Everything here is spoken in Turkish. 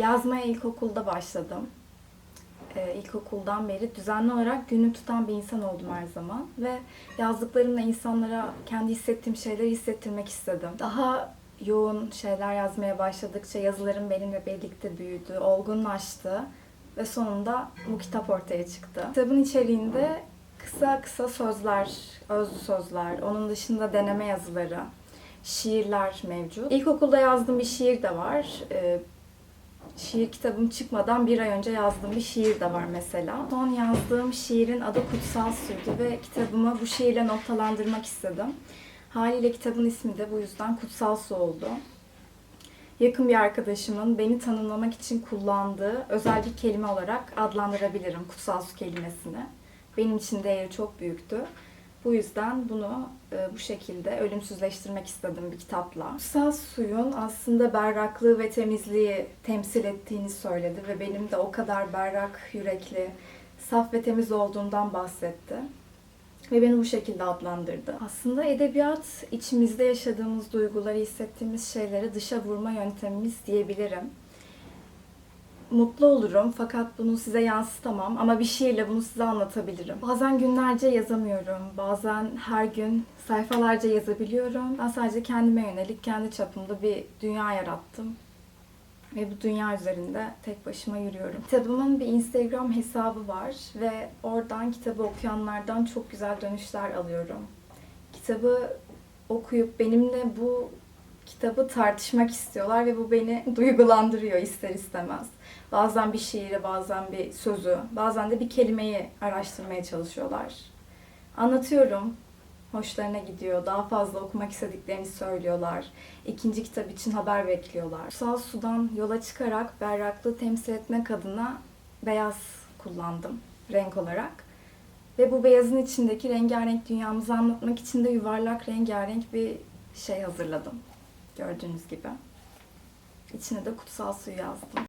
Yazmaya ilkokulda başladım. Ee, ilkokuldan beri düzenli olarak günlük tutan bir insan oldum her zaman. Ve yazdıklarımla insanlara kendi hissettiğim şeyleri hissettirmek istedim. Daha yoğun şeyler yazmaya başladıkça yazılarım benimle birlikte büyüdü, olgunlaştı. Ve sonunda bu kitap ortaya çıktı. Kitabın içeriğinde kısa kısa sözler, özlü sözler, onun dışında deneme yazıları, şiirler mevcut. İlkokulda yazdığım bir şiir de var. Ee, şiir kitabım çıkmadan bir ay önce yazdığım bir şiir de var mesela. Son yazdığım şiirin adı Kutsal Suydu ve kitabımı bu şiirle noktalandırmak istedim. Haliyle kitabın ismi de bu yüzden Kutsal Su oldu. Yakın bir arkadaşımın beni tanımlamak için kullandığı özel bir kelime olarak adlandırabilirim kutsal su kelimesini. Benim için değeri çok büyüktü. Bu yüzden bunu e, bu şekilde ölümsüzleştirmek istedim bir kitapla. Kutsal suyun aslında berraklığı ve temizliği temsil ettiğini söyledi ve benim de o kadar berrak, yürekli, saf ve temiz olduğundan bahsetti. Ve beni bu şekilde adlandırdı. Aslında edebiyat içimizde yaşadığımız duyguları, hissettiğimiz şeyleri dışa vurma yöntemimiz diyebilirim. Mutlu olurum fakat bunu size yansıtamam ama bir şiirle bunu size anlatabilirim. Bazen günlerce yazamıyorum, bazen her gün sayfalarca yazabiliyorum. Ben sadece kendime yönelik, kendi çapımda bir dünya yarattım. Ve bu dünya üzerinde tek başıma yürüyorum. Kitabımın bir Instagram hesabı var ve oradan kitabı okuyanlardan çok güzel dönüşler alıyorum. Kitabı okuyup benimle bu kitabı tartışmak istiyorlar ve bu beni duygulandırıyor ister istemez. Bazen bir şiiri, bazen bir sözü, bazen de bir kelimeyi araştırmaya çalışıyorlar. Anlatıyorum, hoşlarına gidiyor, daha fazla okumak istediklerini söylüyorlar. İkinci kitap için haber bekliyorlar. Kutsal sudan yola çıkarak berraklığı temsil etmek adına beyaz kullandım renk olarak. Ve bu beyazın içindeki rengarenk dünyamızı anlatmak için de yuvarlak rengarenk bir şey hazırladım. Gördüğünüz gibi. İçine de kutsal suyu yazdım.